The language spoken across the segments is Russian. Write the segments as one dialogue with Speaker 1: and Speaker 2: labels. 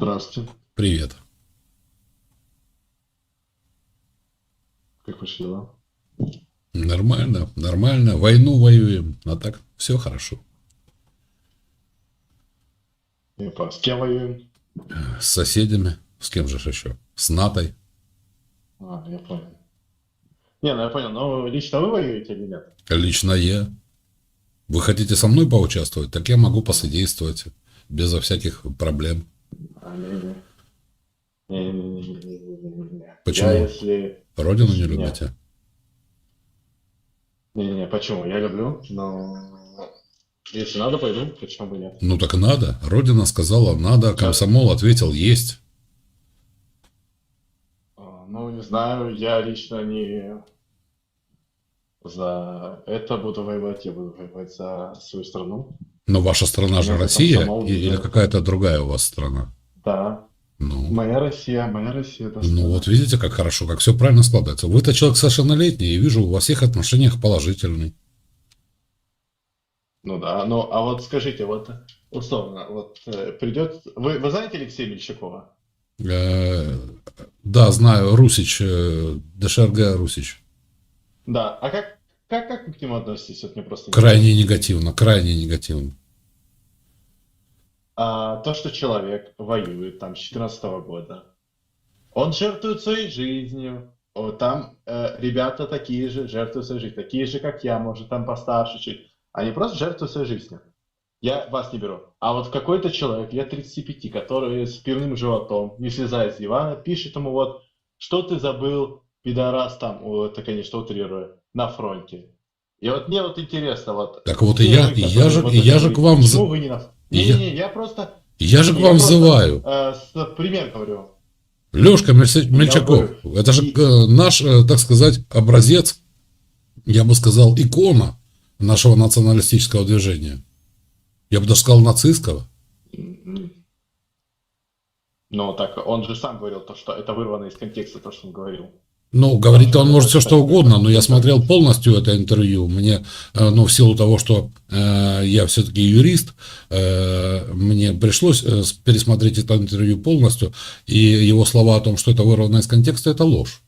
Speaker 1: Здравствуйте.
Speaker 2: Привет.
Speaker 1: Как ваши дела?
Speaker 2: Нормально, нормально. Войну воюем, а так все хорошо.
Speaker 1: По- С кем воюем?
Speaker 2: С соседями, с кем же еще? С Натой.
Speaker 1: А, я понял. Не, ну я понял, но лично вы воюете или нет?
Speaker 2: Лично я. Вы хотите со мной поучаствовать, так я могу посодействовать безо всяких проблем. Почему?
Speaker 1: Я если...
Speaker 2: Родину не любите?
Speaker 1: Не-не-не, почему? Я люблю, но... Если надо, пойду, почему бы нет?
Speaker 2: Ну так надо. Родина сказала надо, комсомол ответил есть.
Speaker 1: Ну, не знаю, я лично не за это буду воевать, я буду воевать за свою страну.
Speaker 2: Но ваша страна же
Speaker 1: это
Speaker 2: Россия или
Speaker 1: да.
Speaker 2: какая-то другая у вас страна?
Speaker 1: Да,
Speaker 2: Ну,
Speaker 1: моя Россия, моя Россия, это
Speaker 2: Ну вот видите, как хорошо, как все правильно складывается. Вы-то человек совершеннолетний и вижу во всех отношениях положительный.
Speaker 1: Ну да, ну а вот скажите, вот условно, вот э, придет... Вы, вы знаете Алексея Мельчакова?
Speaker 2: Э, Да, знаю, Русич, э, ДШРГ Русич.
Speaker 1: Да, а как, как, как вы к нему относитесь? Вот мне просто
Speaker 2: Крайне негативно, крайне негативно.
Speaker 1: А, то, что человек воюет там с 14 года, он жертвует своей жизнью, О, там э, ребята такие же жертвуют своей жизнью, такие же, как я, может, там постарше чуть. Они просто жертвуют своей жизнью. Я вас не беру. А вот какой-то человек лет 35, который с пивным животом, не слезает с дивана, пишет ему вот, что ты забыл, пидорас там, это, конечно, утрирую, на фронте. И вот мне вот интересно, вот...
Speaker 2: Так вот и я- и я же-
Speaker 1: вот
Speaker 2: и я же к вам
Speaker 1: Почему вы не на...
Speaker 2: и я-
Speaker 1: Не-не-не, я просто...
Speaker 2: Я же к вам взываю.
Speaker 1: э, с пример говорю.
Speaker 2: Лешка Мельчаков, это же э, наш, э, так сказать, образец, я бы сказал, икона нашего националистического движения. Я бы даже сказал нацистского.
Speaker 1: Ну, так он же сам говорил, то, что это вырвано из контекста, то, что он говорил.
Speaker 2: Ну, говорит он может все что угодно, но я смотрел полностью это интервью. Мне, э, ну, в силу того, что э, я все-таки юрист, э, мне пришлось э, пересмотреть это интервью полностью, и его слова о том, что это вырвано из контекста, это ложь.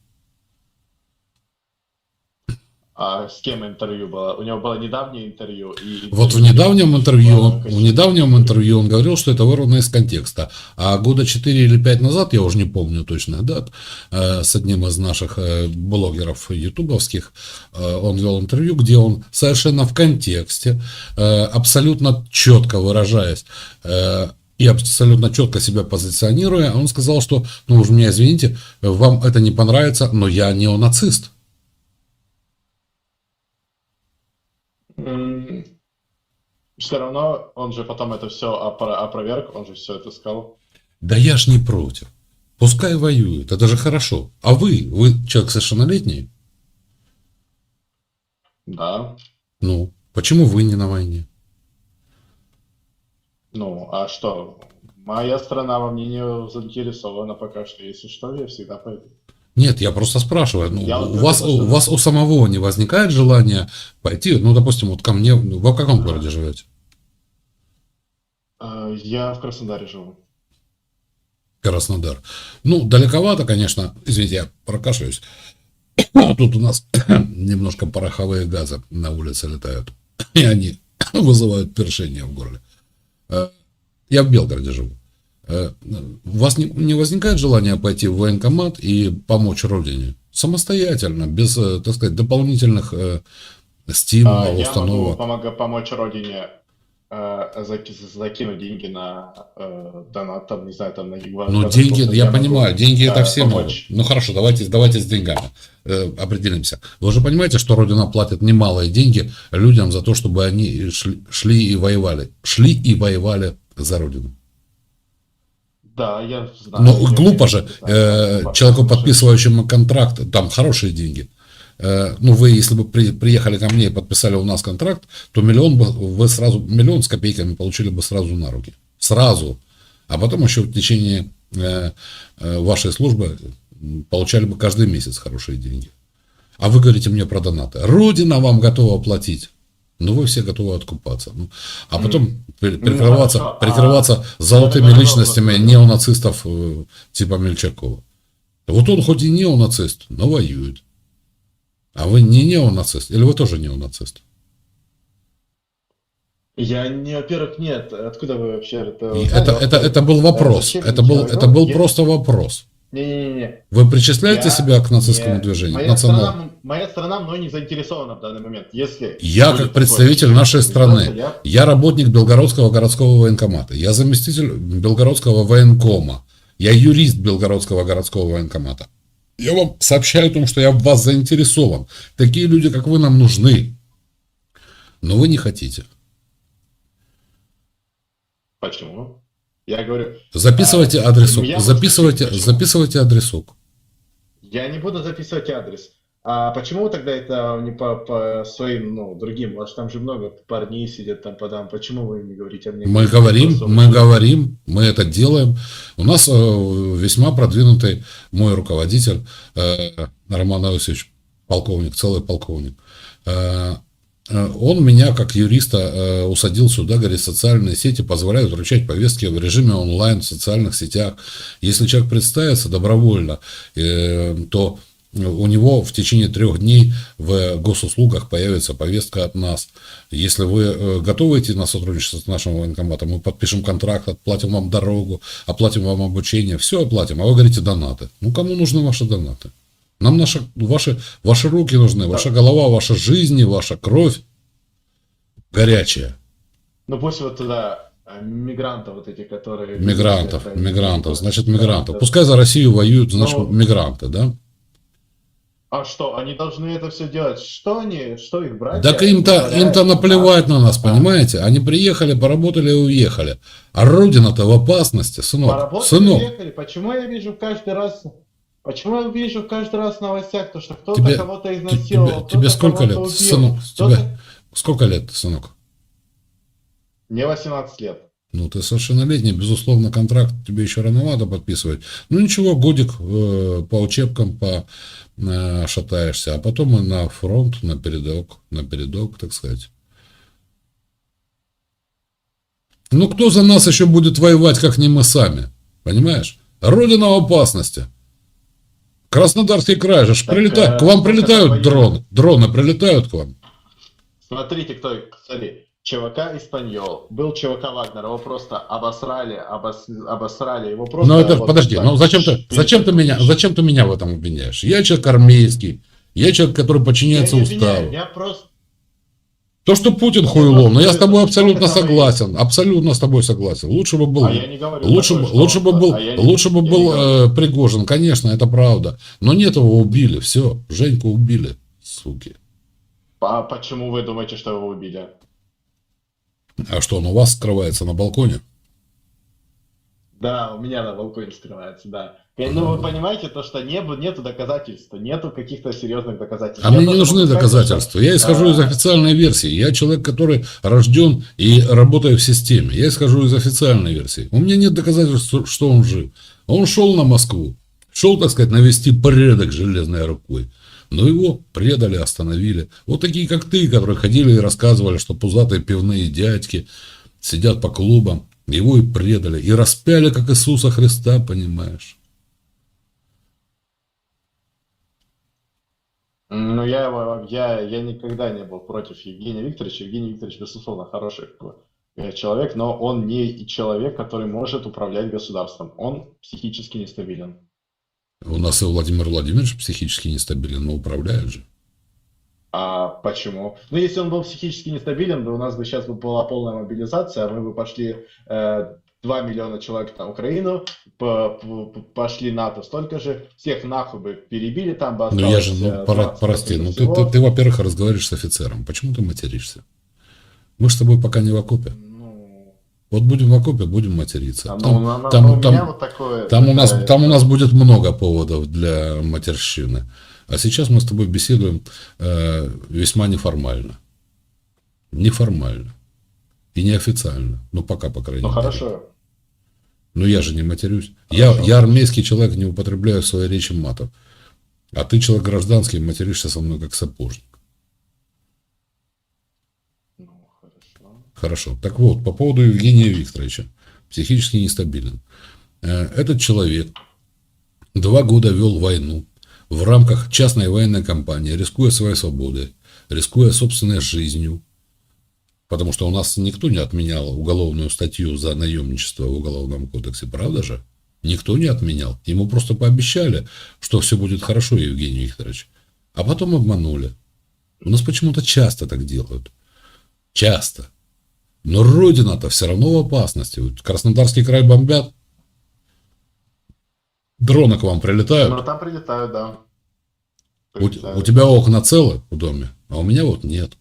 Speaker 1: А с кем интервью было? У него было недавнее интервью. И
Speaker 2: Вот в недавнем интервью, он, в недавнем интервью он говорил, что это вырвано из контекста. А года 4 или 5 назад, я уже не помню точных дат, э, с одним из наших э, блогеров ютубовских, э, он вел интервью, где он совершенно в контексте, абсолютно четко выражаясь, и абсолютно четко себя позиционируя, он сказал, что, ну уж меня извините, вам это не понравится, но я неонацист.
Speaker 1: Все равно он же потом это все опроверг, он же все это сказал.
Speaker 2: Да я ж не против. Пускай воюют, это же хорошо. А вы, вы человек совершеннолетний?
Speaker 1: Да.
Speaker 2: Ну, почему вы не на войне?
Speaker 1: Ну, а что? Моя страна во мне не заинтересована пока что. Если что, я всегда пойду.
Speaker 2: Нет, я просто спрашиваю. Ну,
Speaker 1: Я
Speaker 2: у, вас, у вас у самого не возникает желания пойти, ну, допустим, вот ко мне, ну, вы в каком городе живете?
Speaker 1: Э, Я в Краснодаре живу.
Speaker 2: Краснодар. Ну, далековато, конечно. Извините, я прокашляюсь. Тут у нас немножко пороховые газы на улице летают. И они вызывают першение в горле. Э, Я в Белгороде живу. Э, У вас не, не возникает желания пойти в военкомат и помочь родине? Самостоятельно, без, э, так сказать, дополнительных э,
Speaker 1: А,
Speaker 2: стимулов,
Speaker 1: Я могу
Speaker 2: установок.
Speaker 1: помочь родине заки- закинуть деньги на донат, там, не знаю, там на
Speaker 2: Ну, деньги, я понимаю, деньги это все могут.
Speaker 1: помочь.
Speaker 2: Ну хорошо, давайте, давайте с деньгами определимся. Вы же понимаете, что Родина платит немалые деньги людям за то, чтобы они шли, шли и воевали. Шли и воевали за Родину.
Speaker 1: Да, я знаю.
Speaker 2: Ну, глупо же, э, человеку, подписывающему контракт, там хорошие деньги. Э, ну, вы, если бы при- приехали ко мне и подписали у нас контракт, то миллион бы, вы сразу, миллион с копейками получили бы сразу на руки. Сразу. А потом еще в течение э, э, вашей службы получали бы каждый месяц хорошие деньги. А вы говорите мне про донаты. Родина вам готова платить. Ну, вы все готовы откупаться. Ну, а потом прикрываться,
Speaker 1: хорошо, а
Speaker 2: прикрываться золотыми
Speaker 1: такой
Speaker 2: личностями неонацистов э, типа Мельчакова. Вот он хоть и неонацист, но воюет. А вы не неонацист? Или вы тоже неонацист?
Speaker 1: Я не, во-первых, нет. Откуда вы вообще это
Speaker 2: это, это, это был вопрос. Это был, это был просто вопрос.
Speaker 1: Не-не-не.
Speaker 2: Вы причисляете
Speaker 1: Я-
Speaker 2: себя к нацистскому
Speaker 1: Не,
Speaker 2: движению?
Speaker 1: Моя
Speaker 2: национал?
Speaker 1: страна, моя страна мной не заинтересована в данный момент. Если
Speaker 2: Я, как представитель
Speaker 1: такое,
Speaker 2: нашей страны,
Speaker 1: я-
Speaker 2: я работник Белгородского городского военкомата, я заместитель Белгородского военкома, я юрист Белгородского городского военкомата. Я вам сообщаю о том, что я в вас заинтересован. Такие люди, как вы, нам нужны. Но вы не хотите.
Speaker 1: Почему? Я говорю,
Speaker 2: Записывайте
Speaker 1: А,
Speaker 2: адресок. Записывайте, записывайте адресок.
Speaker 1: я не буду записывать адрес. А почему тогда это не по, по своим, ну, другим? У вас там же много парней сидят там подам. Почему вы не говорите о мне?
Speaker 2: Мы говорим, мы говорим, мы это делаем. У нас э, весьма продвинутый мой руководитель э, Роман Иосифович, полковник, целый полковник. Э, он меня, как юриста, э, усадил сюда, говорит, социальные сети позволяют вручать повестки в режиме онлайн в социальных сетях. Если человек представится добровольно, э, то у него в течение трех дней в госуслугах появится повестка от нас. Если вы э, готовы идти на сотрудничество с нашим военкоматом, мы подпишем контракт, оплатим вам дорогу, оплатим вам обучение, все оплатим, а вы говорите донаты. Ну, кому нужны ваши донаты? Нам наши, ваши, ваши руки нужны, ваша голова, ваша жизнь, ваша кровь горячая.
Speaker 1: Ну пусть вот туда э, мигрантов вот эти, которые...
Speaker 2: Мигрантов,
Speaker 1: Это-
Speaker 2: мигрантов, значит мигрантов. Пускай за Россию воюют, значит
Speaker 1: Ну,
Speaker 2: мигранты, да?
Speaker 1: А что, они должны это все делать? Что они, что их брать?
Speaker 2: Так им-то, им-то наплевать на нас, понимаете? Они приехали, поработали и уехали. А родина-то в опасности, сынок.
Speaker 1: Поработали,
Speaker 2: Сынок,
Speaker 1: уехали. Почему я вижу каждый раз... Почему я вижу каждый раз в новостях, то, что кто-то
Speaker 2: Тебе-
Speaker 1: кого-то
Speaker 2: тебе,
Speaker 1: изнасиловал,
Speaker 2: тебе
Speaker 1: кто-то
Speaker 2: сколько лет,
Speaker 1: убил,
Speaker 2: сынок? Тебе сколько лет, сынок?
Speaker 1: Мне 18 лет.
Speaker 2: Ну, ты совершеннолетний, безусловно, контракт тебе еще рановато подписывать. Ну, ничего, годик э, по учебкам по, э, шатаешься, а потом и на фронт, на передок, на передок, так сказать. Ну, кто за нас еще будет воевать, как не мы сами? Понимаешь? Родина в опасности. Краснодарский край же
Speaker 1: Так,
Speaker 2: прилетает.
Speaker 1: э,
Speaker 2: К вам прилетают дроны. Дроны прилетают к вам.
Speaker 1: Смотрите, кто, смотри, ЧВК Испаньол, был ЧВК Вагнер, его просто обосрали, обос- обосрали, его просто...
Speaker 2: Ну, это,
Speaker 1: вот
Speaker 2: подожди,
Speaker 1: так
Speaker 2: ну зачем ты, зачем ты меня, зачем ты меня в этом обвиняешь? Я человек армейский, я человек, который
Speaker 1: Я
Speaker 2: подчиняется
Speaker 1: обвиняю,
Speaker 2: уставу.
Speaker 1: Я просто...
Speaker 2: То, что Путин
Speaker 1: Я
Speaker 2: хуйло, но я с тобой абсолютно согласен, абсолютно с тобой согласен. Лучше бы был,
Speaker 1: А я не говорю
Speaker 2: лучше,
Speaker 1: такое,
Speaker 2: лучше бы был,
Speaker 1: а не-
Speaker 2: лучше бы был э, Пригожин, конечно, это правда. Но нет его убили, все, Женьку убили, суки.
Speaker 1: А почему вы думаете, что его убили?
Speaker 2: А что, он у вас скрывается на балконе?
Speaker 1: Да, у меня на балконе скрывается, да. Ну, вы понимаете, то, что не, нету доказательств, нету каких-то серьезных доказательств.
Speaker 2: А
Speaker 1: Я
Speaker 2: мне не нужны
Speaker 1: сказать,
Speaker 2: доказательства. Я исхожу
Speaker 1: а,
Speaker 2: из официальной версии. Я человек, который рожден и работаю в системе. Я исхожу из официальной версии. У меня нет доказательств, что- что он жив. Он шел на Москву. Шел, так сказать, навести порядок железной рукой. Но его предали, остановили. Вот такие, как ты, которые ходили и рассказывали, что пузатые пивные дядьки сидят по клубам. Его и предали. И распяли, как Иисуса Христа, понимаешь.
Speaker 1: Ну, я, его- я, я никогда не был против Евгения Викторовича. Евгений Викторович, безусловно, хороший э, человек, но он не человек, который может управлять государством. Он психически нестабилен.
Speaker 2: У нас и Владимир Владимирович психически нестабилен, но управляет же.
Speaker 1: А почему? Ну, если он был психически нестабилен, то у нас бы сейчас бы была полная мобилизация, а мы бы пошли э, 2 миллиона человек на Украину, по- по- пошли НАТО столько же, всех нахуй бы перебили, там бы
Speaker 2: Ну я же, ну,
Speaker 1: э,
Speaker 2: пора-
Speaker 1: 20%
Speaker 2: прости, ну ты, ты, ты, во-первых, разговариваешь с офицером. Почему ты материшься? Мы с тобой пока не в окопе.
Speaker 1: Ну,
Speaker 2: Вот будем в окопе, будем материться.
Speaker 1: а,
Speaker 2: Там,
Speaker 1: ну, на- на-
Speaker 2: там-
Speaker 1: у
Speaker 2: там-
Speaker 1: меня вот такое...
Speaker 2: там у нас, там у нас будет много поводов для матерщины. А сейчас мы с тобой беседуем э, весьма неформально. Неформально. И неофициально. Ну, пока, по крайней
Speaker 1: Ну,
Speaker 2: мере.
Speaker 1: хорошо.
Speaker 2: Ну, я же не матерюсь. Я,
Speaker 1: Хорошо.
Speaker 2: я армейский человек, не употребляю в своей речи матов. А ты человек гражданский, материшься со мной как сапожник. Хорошо. Так вот, по поводу Евгения Викторовича. Психически нестабилен. Э, Этот человек два года вел войну в рамках частной военной кампании, рискуя своей свободой, рискуя собственной жизнью. Потому что у нас никто не отменял уголовную статью за наемничество в Уголовном кодексе, правда же? Никто не отменял. Ему просто пообещали, что все будет хорошо, Евгений Викторович. А потом обманули. У нас почему-то часто так делают. Часто. Но Родина-то все равно в опасности. Вот Краснодарский край бомбят. Дроны к вам прилетают.
Speaker 1: Но там прилетают, да.
Speaker 2: У,
Speaker 1: Прилетают.
Speaker 2: у тебя окна целы в доме, а у меня вот нет.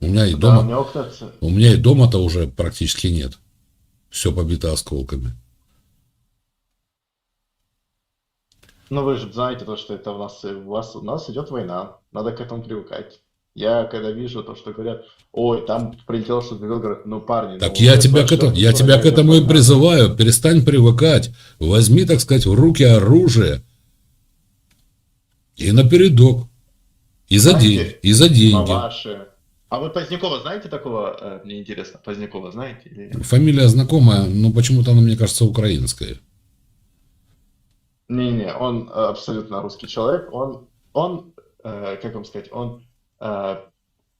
Speaker 2: У меня и
Speaker 1: Да,
Speaker 2: дома,
Speaker 1: у меня окна
Speaker 2: у меня и дома-то уже практически нет. Все побито осколками.
Speaker 1: Ну, вы же знаете то, что это у нас, э, у вас, у нас идет война, надо к этому привыкать. Я когда вижу то, что говорят, ой, там прилетело что-то в Белгород, ну, парни,
Speaker 2: Так
Speaker 1: ну,
Speaker 2: я тебя к этому, я тебя к этому и призываю. Перестань привыкать. Возьми, так сказать, в руки оружие и напередок. И за,
Speaker 1: Знаете,
Speaker 2: день, и за деньги.
Speaker 1: Маваши. А вы Позднякова знаете такого? э, Мне интересно, Позднякова знаете? Или...
Speaker 2: Фамилия знакомая, но почему-то она, мне кажется, украинская.
Speaker 1: Не-не, он э, абсолютно русский человек. Он, он, э, как вам сказать, он,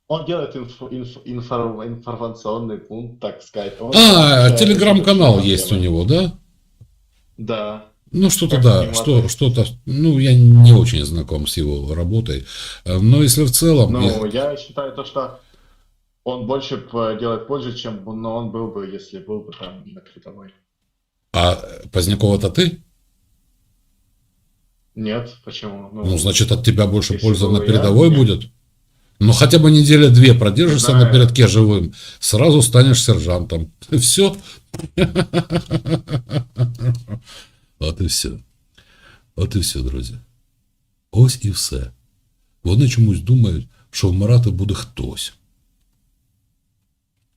Speaker 1: он делает инф- инф- инфор- информационный пункт, так сказать. Он
Speaker 2: А, телеграм-канал есть у него, да?
Speaker 1: Да.
Speaker 2: Ну, что-то да, что, что-то, ну, я не очень знаком с его работой, Э, но если в целом,
Speaker 1: Ну,
Speaker 2: я-
Speaker 1: я считаю то, что он больше делает пользы, чем он был бы, если был бы там на передовой.
Speaker 2: а Позднякова-то ты?
Speaker 1: Нет, почему?
Speaker 2: Ну, значит, от тебя больше пользы на
Speaker 1: я,
Speaker 2: передовой
Speaker 1: нет.
Speaker 2: будет? Ну, хотя бы неделя две продержишься на передке живым, сразу станешь сержантом. Все. От і все. От і все, друзі. Ось і все. Вони чомусь думають, що вмирати буде хтось.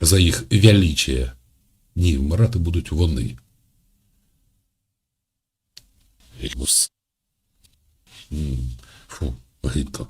Speaker 2: За їх величие. Ні, вмирати будуть вони. Фу, гидко.